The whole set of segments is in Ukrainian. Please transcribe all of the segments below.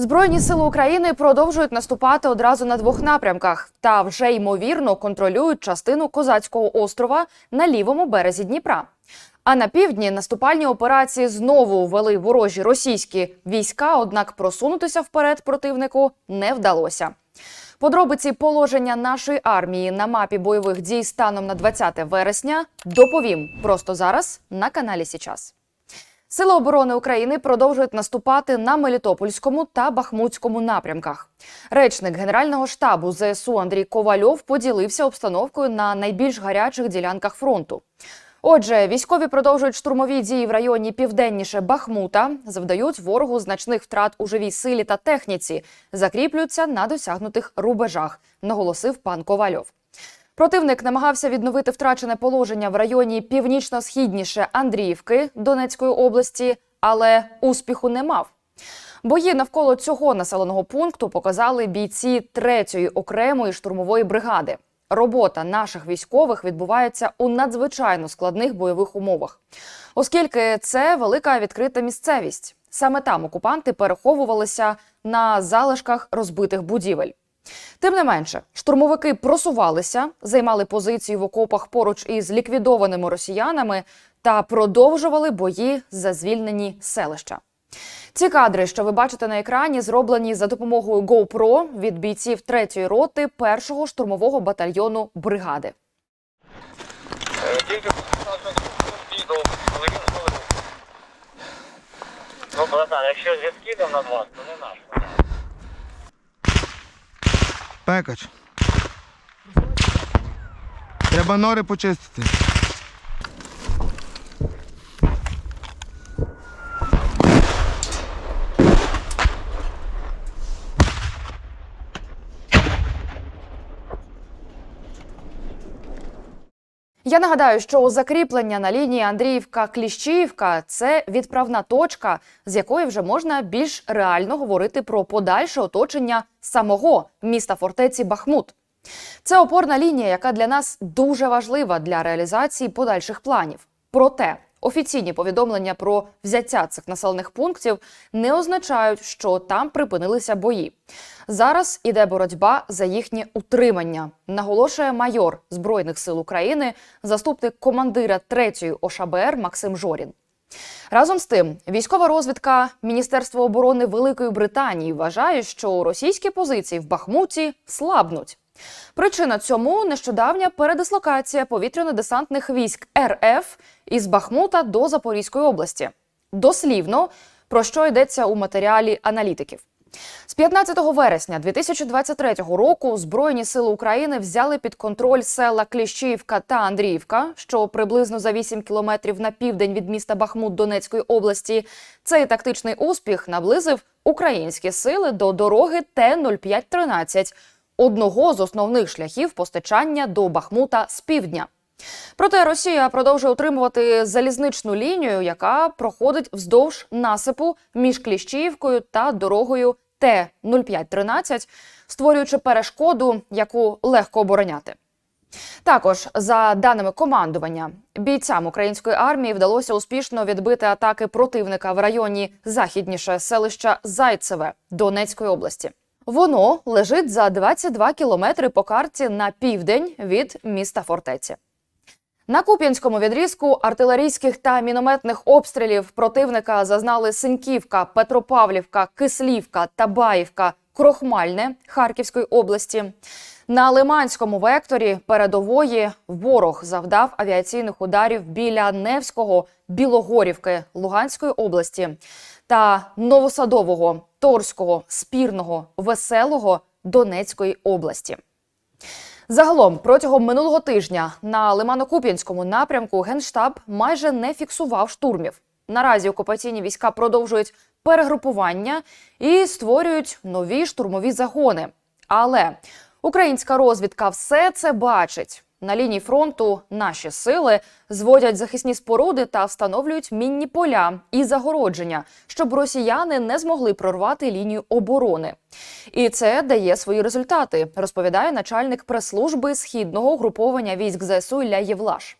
Збройні сили України продовжують наступати одразу на двох напрямках та вже ймовірно контролюють частину козацького острова на лівому березі Дніпра. А на півдні наступальні операції знову ввели ворожі російські війська, однак просунутися вперед противнику не вдалося. Подробиці положення нашої армії на мапі бойових дій станом на 20 вересня доповім просто зараз на каналі Січас. Сили оборони України продовжують наступати на Мелітопольському та Бахмутському напрямках. Речник Генерального штабу ЗСУ Андрій Ковальов поділився обстановкою на найбільш гарячих ділянках фронту. Отже, військові продовжують штурмові дії в районі південніше Бахмута, завдають ворогу значних втрат у живій силі та техніці, закріплюються на досягнутих рубежах, наголосив пан Ковальов. Противник намагався відновити втрачене положення в районі північно-східніше Андріївки Донецької області, але успіху не мав. Бої навколо цього населеного пункту показали бійці 3-ї окремої штурмової бригади. Робота наших військових відбувається у надзвичайно складних бойових умовах, оскільки це велика відкрита місцевість. Саме там окупанти переховувалися на залишках розбитих будівель. Тим не менше, штурмовики просувалися, займали позиції в окопах поруч із ліквідованими росіянами та продовжували бої за звільнені селища. Ці кадри, що ви бачите на екрані, зроблені за допомогою GoPro від бійців 3-ї роти 1-го штурмового батальйону бригади. Ну, братан, якщо зі скидом на вас, то не наш. Пекач. Треба нори почистити. Я нагадаю, що закріплення на лінії Андріївка-Кліщіївка це відправна точка, з якої вже можна більш реально говорити про подальше оточення самого міста фортеці Бахмут. Це опорна лінія, яка для нас дуже важлива для реалізації подальших планів. Проте офіційні повідомлення про взяття цих населених пунктів не означають, що там припинилися бої. Зараз іде боротьба за їхнє утримання, наголошує майор Збройних сил України, заступник командира 3-ї ОШБР Максим Жорін. Разом з тим, військова розвідка Міністерства оборони Великої Британії вважає, що російські позиції в Бахмуті слабнуть. Причина цьому нещодавня передислокація повітряно-десантних військ РФ із Бахмута до Запорізької області. Дослівно про що йдеться у матеріалі аналітиків. З 15 вересня 2023 року Збройні сили України взяли під контроль села Кліщіївка та Андріївка, що приблизно за 8 кілометрів на південь від міста Бахмут Донецької області. Цей тактичний успіх наблизив українські сили до дороги Т-0513, одного з основних шляхів постачання до Бахмута з півдня. Проте Росія продовжує утримувати залізничну лінію, яка проходить вздовж насипу між Кліщіївкою та дорогою Т-0513, створюючи перешкоду, яку легко обороняти. Також, за даними командування, бійцям української армії вдалося успішно відбити атаки противника в районі західніше селища Зайцеве Донецької області. Воно лежить за 22 кілометри по карті на південь від міста фортеці. На Куп'янському відрізку артилерійських та мінометних обстрілів противника зазнали Синьківка, Петропавлівка, Кислівка, Табаївка, Крохмальне Харківської області. На Лиманському векторі передової ворог завдав авіаційних ударів біля Невського, Білогорівки Луганської області та Новосадового, Торського, Спірного, Веселого Донецької області. Загалом протягом минулого тижня на Лимано-Куп'янському напрямку Генштаб майже не фіксував штурмів. Наразі окупаційні війська продовжують перегрупування і створюють нові штурмові загони. Але українська розвідка все це бачить. На лінії фронту наші сили зводять захисні споруди та встановлюють мінні поля і загородження, щоб росіяни не змогли прорвати лінію оборони. І це дає свої результати, розповідає начальник прес-служби східного угруповання військ ЗСУ Ілля Євлаш.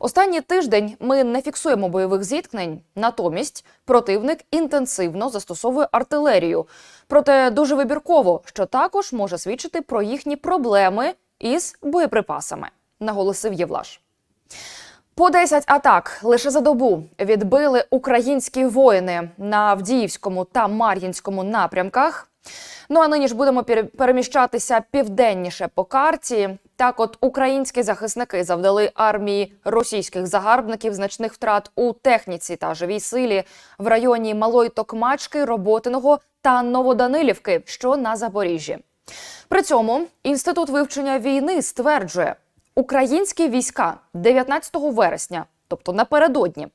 Останній тиждень ми не фіксуємо бойових зіткнень. Натомість противник інтенсивно застосовує артилерію. Проте дуже вибірково, що також може свідчити про їхні проблеми із боєприпасами, наголосив Євлаш. По 10 атак лише за добу відбили українські воїни на Авдіївському та Мар'їнському напрямках. Ну а нині ж будемо переміщатися південніше по карті. Так, от українські захисники завдали армії російських загарбників значних втрат у техніці та живій силі в районі Малої Токмачки, Роботиного та Новоданилівки, що на Запоріжжі. При цьому інститут вивчення війни стверджує, українські війська 19 вересня, тобто напередодні,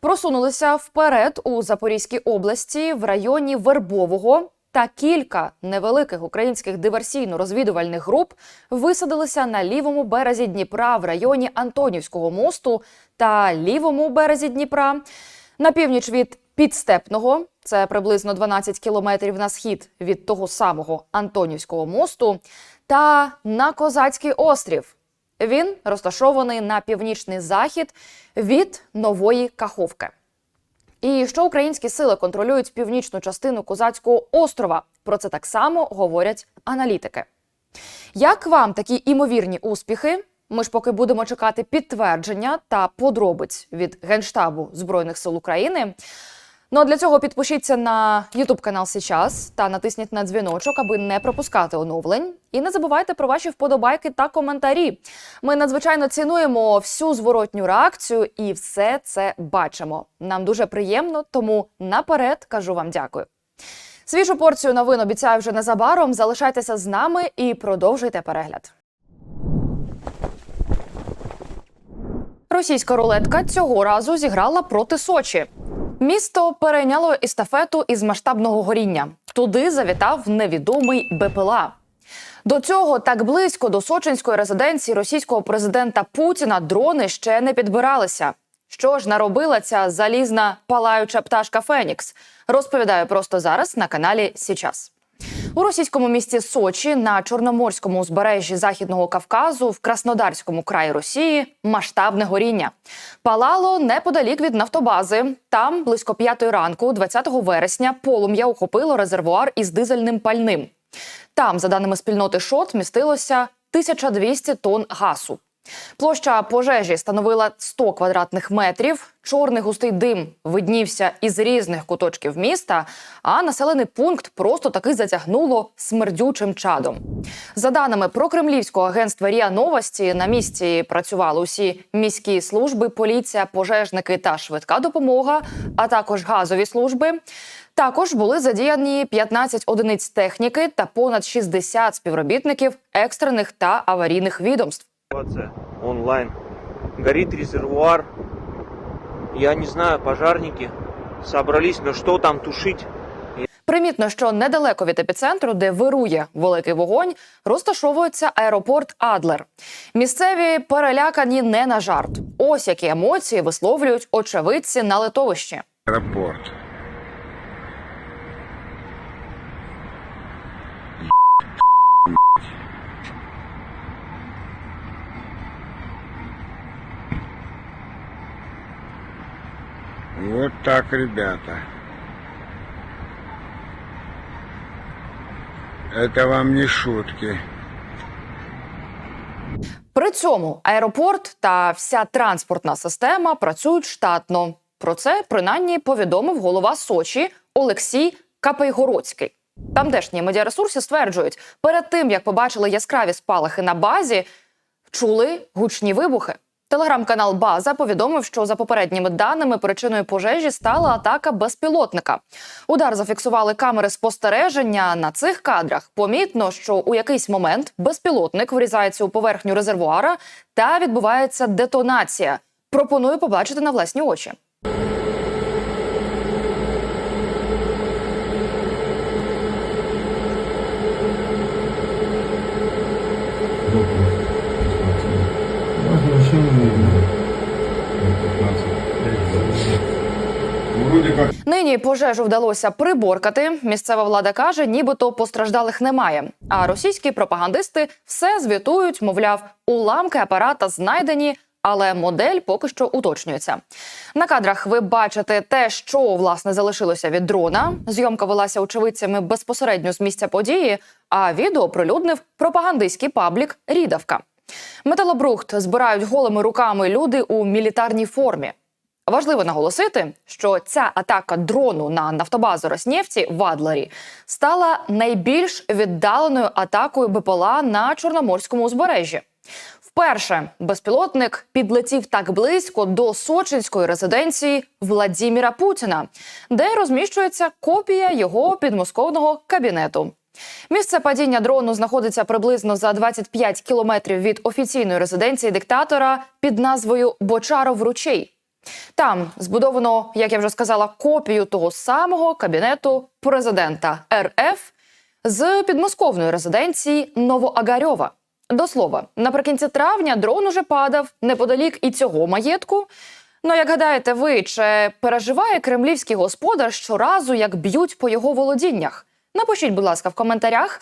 просунулися вперед у Запорізькій області в районі Вербового. Та кілька невеликих українських диверсійно-розвідувальних груп висадилися на лівому березі Дніпра в районі Антонівського мосту та лівому березі Дніпра на північ від Підстепного, це приблизно 12 кілометрів на схід від того самого Антонівського мосту, та на Козацький острів. Він розташований на північний захід від Нової Каховки. І що українські сили контролюють північну частину Козацького острова? Про це так само говорять аналітики. Як вам такі імовірні успіхи? Ми ж поки будемо чекати підтвердження та подробиць від Генштабу Збройних сил України. Ну а для цього підпишіться на YouTube канал Січас та натисніть на дзвіночок, аби не пропускати оновлень. І не забувайте про ваші вподобайки та коментарі. Ми надзвичайно цінуємо всю зворотню реакцію і все це бачимо. Нам дуже приємно, тому наперед кажу вам дякую. Свіжу порцію новин обіцяю вже незабаром. Залишайтеся з нами і продовжуйте перегляд. Російська рулетка цього разу зіграла проти Сочі. Місто перейняло естафету із масштабного горіння. Туди завітав невідомий БПЛА. До цього так близько до сочинської резиденції російського президента Путіна дрони ще не підбиралися. Що ж наробила ця залізна палаюча пташка Фенікс? Розповідаю просто зараз на каналі Січас. У російському місті Сочі на чорноморському узбережжі Західного Кавказу в Краснодарському краї Росії масштабне горіння. Палало неподалік від нафтобази. Там близько п'ятої ранку, 20 вересня, полум'я охопило резервуар із дизельним пальним. Там, за даними спільноти ШОТ, містилося 1200 тонн газу. Площа пожежі становила 100 квадратних метрів. Чорний густий дим виднівся із різних куточків міста, а населений пункт просто таки затягнуло смердючим чадом. За даними прокремлівського агентства Ріа Новості, на місці працювали усі міські служби, поліція, пожежники та швидка допомога, а також газові служби. Також були задіяні 15 одиниць техніки та понад 60 співробітників екстрених та аварійних відомств. Ситуация онлайн. Горит резервуар. Я не знаю, пожарники собрались, но что там тушить? Примітно, що недалеко від епіцентру, де вирує великий вогонь, розташовується аеропорт Адлер. Місцеві перелякані не на жарт. Ось які емоції висловлюють очевидці на литовищі. Аэропорт. Вот так, ребята. Это вам не шутки. При цьому аеропорт та вся транспортна система працюють штатно. Про це принаймні повідомив голова Сочі Олексій Капейгородський. Тамтешні медіаресурси стверджують, перед тим як побачили яскраві спалахи на базі, чули гучні вибухи. Телеграм-канал База повідомив, що за попередніми даними причиною пожежі стала атака безпілотника. Удар зафіксували камери спостереження. На цих кадрах помітно, що у якийсь момент безпілотник врізається у поверхню резервуара та відбувається детонація. Пропоную побачити на власні очі. Нині пожежу вдалося приборкати. Місцева влада каже, нібито постраждалих немає. А російські пропагандисти все звітують, мовляв, уламки апарата знайдені, але модель поки що уточнюється. На кадрах ви бачите те, що власне залишилося від дрона. Зйомка велася очевидцями безпосередньо з місця події, а відео прилюднив пропагандистський паблік Рідавка. Металобрухт збирають голими руками люди у мілітарній формі. Важливо наголосити, що ця атака дрону на нафтобазу Роснефті в Адлері стала найбільш віддаленою атакою БПЛА на Чорноморському узбережжі. Вперше безпілотник підлетів так близько до сочинської резиденції Владіміра Путіна, де розміщується копія його підмосковного кабінету. Місце падіння дрону знаходиться приблизно за 25 кілометрів від офіційної резиденції диктатора під назвою Бочаров ручей. Там збудовано, як я вже сказала, копію того самого кабінету президента РФ з підмосковної резиденції Новоагарьова. До слова, наприкінці травня дрон уже падав неподалік і цього маєтку. Ну, як гадаєте, ви чи переживає кремлівський господар щоразу, як б'ють по його володіннях? Напишіть, будь ласка, в коментарях.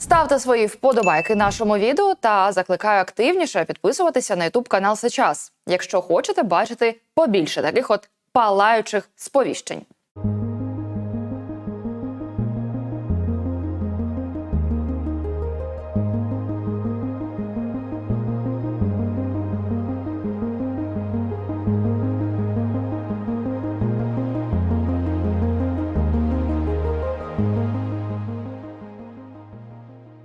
Ставте свої вподобайки нашому відео та закликаю активніше підписуватися на YouTube канал Сейчас, якщо хочете бачити побільше таких от палаючих сповіщень.